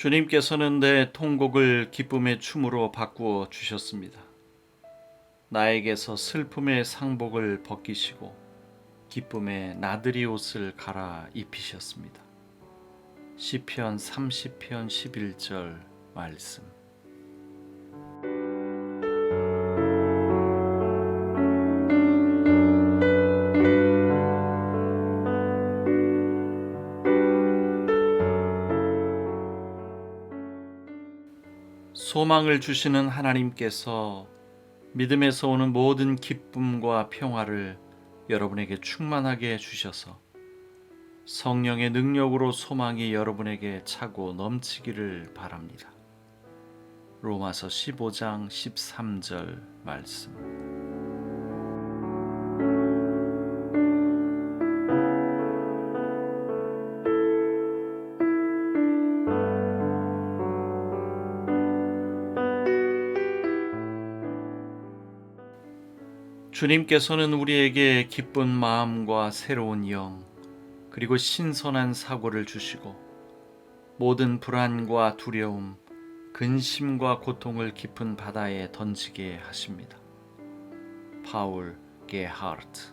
주님께서는 내 통곡을 기쁨의 춤으로 바꾸어 주셨습니다. 나에게서 슬픔의 상복을 벗기시고 기쁨의 나들이 옷을 갈아 입히셨습니다. 시편 30편 11절 말씀. 소망을 주시는 하나님께서 믿음에서 오는 모든 기쁨과 평화를 여러분에게 충만하게 해주셔서 성령의 능력으로 소망이 여러분에게 차고 넘치기를 바랍니다. 로마서 15장 13절 말씀. 주님께서는 우리에게 기쁜 마음과 새로운 영, 그리고 신선한 사고를 주시고 모든 불안과 두려움, 근심과 고통을 깊은 바다에 던지게 하십니다. 파울 게하르트